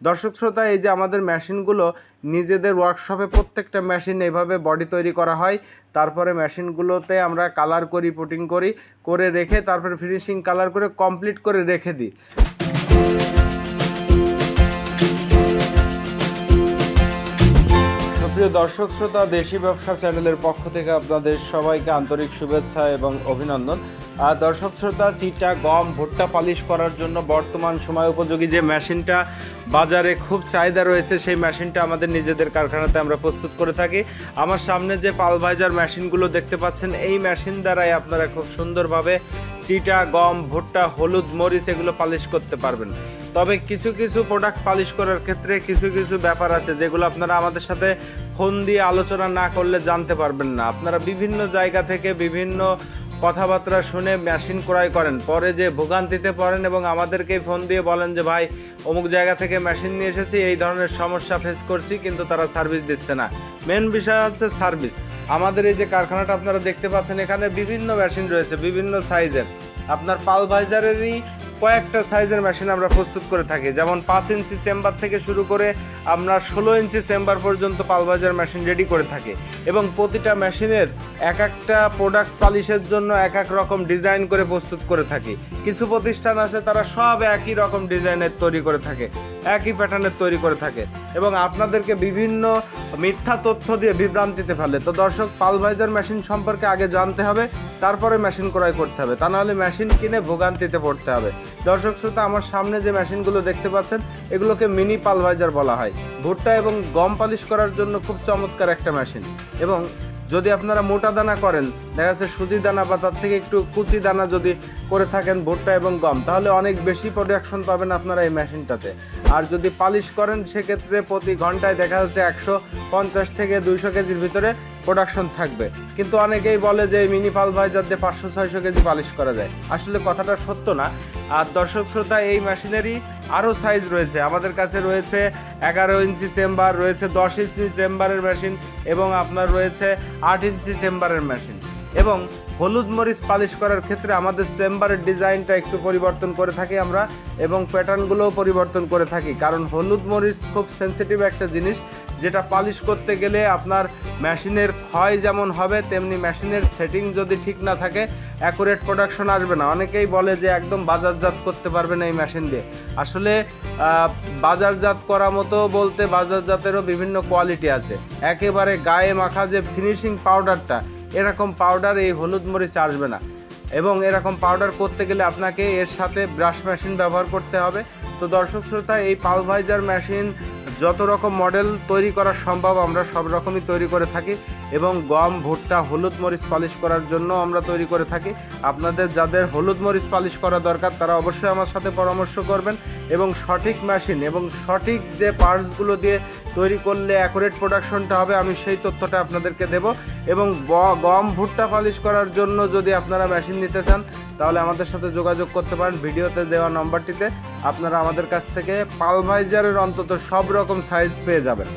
দর্শক শ্রোতা, এই যে আমাদের মেশিনগুলো, নিজেদের ওয়ার্কশপে প্রত্যেকটা মেশিন এভাবে বডি তৈরি করা হয়। তারপরে মেশিনগুলোতে আমরা কালার করি পুটিং করি, করে রেখে তারপরে ফিনিশিং কালার করে কমপ্লিট করে রেখে দিই। সুপ্রিয় দর্শক, শ্রোতা, দেশি ব্যবসা চ্যানেলের পক্ষ থেকে আপনাদের সবাইকে আন্তরিক শুভেচ্ছা এবং অভিনন্দন। আর দর্শক, শ্রোতা, চিটা, গম, ভুট্টা পালিশ করার জন্য বর্তমান সময় উপযোগী যে মেশিনটা বাজারে খুব চাহিদা রয়েছে, সেই মেশিনটা আমাদের নিজেদের কারখানাতে আমরা প্রস্তুত করে থাকি। আমার সামনে যে পালভাইজার মেশিনগুলো দেখতে পাচ্ছেন, এই মেশিন দ্বারাই আপনারা খুব সুন্দরভাবে চিটা, গম, ভুট্টা, হলুদ, মরিচ এগুলো পালিশ করতে পারবেন। তবে কিছু কিছু প্রোডাক্ট পালিশ করার ক্ষেত্রে কিছু কিছু ব্যাপার আছে যেগুলো আপনারা আমাদের সাথে ফোন দিয়ে আলোচনা না করলে জানতে পারবেন না। আপনারা বিভিন্ন জায়গা থেকে বিভিন্ন কথাবার্তা শুনে মেশিন ক্রয় করেন। পরে যে ভোগান্তিতে পড়েন এবং আমাদেরকে ফোন দিয়ে বলেন যে, ভাই, অমুক জায়গা থেকে মেশিন নিয়ে এসেছি, এই ধরনের সমস্যা ফেস করছি, কিন্তু তারা সার্ভিস দিচ্ছে না। মেন বিষয় হচ্ছে সার্ভিস আমাদের এই যে কারখানাটা আপনারা দেখতে পাচ্ছেন, এখানে বিভিন্ন মেশিন রয়েছে, বিভিন্ন সাইজের আপনার পালভাইজারেরই কয়েকটা সাইজের মেশিন আমরা প্রস্তুত করে থাকি। যেমন পাঁচ ইঞ্চি চেম্বার থেকে শুরু করে আমরা ষোলো ইঞ্চি চেম্বার পর্যন্ত পালভাইজার মেশিন রেডি করে থাকি এবং প্রতিটা মেশিনের এক একটা প্রোডাক্ট পালিশের জন্য এক এক রকম ডিজাইন করে প্রস্তুত করে থাকি। কিছু প্রতিষ্ঠান আছে, তারা সব একই রকম ডিজাইনের তৈরি করে থাকে, একই প্যাটার্নের তৈরি করে থাকে এবং আপনাদেরকে বিভিন্ন মিথ্যা তথ্য দিয়ে বিভ্রান্তিতে ফেলে। তো দর্শক পালভাইজার মেশিন সম্পর্কে আগে জানতে হবে, তারপরে মেশিন ক্রয় করতে হবে। তা নাহলে মেশিন কিনে ভোগান্তিতে পড়তে হবে। দর্শক, শ্রোতা, আমার সামনে যে মেশিনগুলো দেখতে পাচ্ছেন, এগুলোকে মিনি পালভাইজার বলা হয়। ভুট্টা এবং গম পালিশ করার জন্য খুব চমৎকার একটা মেশিন এবং যদি আপনারা মোটা দানা করেন, দেখা যাচ্ছে সুজি দানা বা তার থেকে একটু কুচি দানা যদি করে থাকেন ভুট্টা এবং গম, তাহলে অনেক বেশি প্রোডাকশন পাবেন আপনারা এই মেশিনটাতে আর যদি পালিশ করেন, সেক্ষেত্রে প্রতি ঘন্টায় দেখা যাচ্ছে একশো পঞ্চাশ থেকে দুইশো কেজির ভিতরে প্রোডাকশন থাকবে। কিন্তু অনেকেই বলে যে মিনি পালভাইজার দিয়ে পাঁচশো, ছয়শো কেজি পালিশ করা যায়। আসলে কথাটা সত্য না। আর দর্শক শ্রোতা, এই মেশিনেরই আরও সাইজ রয়েছে। আমাদের কাছে রয়েছে এগারো ইঞ্চি চেম্বার রয়েছে দশ ইঞ্চি চেম্বারের মেশিন এবং আপনার রয়েছে আট ইঞ্চি চেম্বারের মেশিন এবং হলুদ মরিচ পালিশ করার ক্ষেত্রে আমাদের চেম্বারের ডিজাইনটা একটু পরিবর্তন করে থাকি আমরা এবং প্যাটার্নগুলোও পরিবর্তন করে থাকি। কারণ হলুদ মরিচ খুব সেন্সিটিভ একটা জিনিস। যেটা পালিশ করতে গেলে আপনার মেশিনের ক্ষয় যেমন হবে, তেমনি মেশিনের সেটিং যদি ঠিক না থাকে অ্যাকুরেট প্রোডাকশন আসবে না। অনেকেই বলে যে একদম বাজারজাত করতে পারবেন এই মেশিন দিয়ে। আসলে বাজারজাত করা মতো বলতে বাজারজাতেরও বিভিন্ন কোয়ালিটি আছে। একেবারে গায়ে মাখা যে ফিনিশিং পাউডারটা এরকম পাউডার এই হলুদ মরিচ আসবে না। এবং এরকম পাউডার করতে গেলে আপনাকে এর সাথে ব্রাশ মেশিন ব্যবহার করতে হবে। তো দর্শক শ্রোতা, এই পালভাইজার মেশিন যত রকম মডেল তৈরি করা সম্ভব, আমরা সব রকমই তৈরি করে থাকি এবং গম, ভুট্টা, হলুদ মরিচ পালিশ করার জন্য আমরা তৈরি করে থাকি। আপনাদের যাদের হলুদ মরিচ পালিশ করা দরকার, তারা অবশ্যই আমার সাথে পরামর্শ করবেন এবং সঠিক মেশিন এবং সঠিক যে পার্টসগুলো দিয়ে তৈরি করলে অ্যাকুরেট প্রোডাকশনটা হবে, আমি সেই তথ্যটা আপনাদেরকে দেব। এবং গম, ভুট্টা পালিশ করার জন্য যদি আপনারা মেশিন নিতে চান তাহলে আমাদের সাথে যোগাযোগ করতে পারেন ভিডিওতে দেওয়া নম্বরটিতে। আপনারা আমাদের কাছ থেকে পালভাইজারের অন্তত সব রকম সাইজ পেয়ে যাবেন।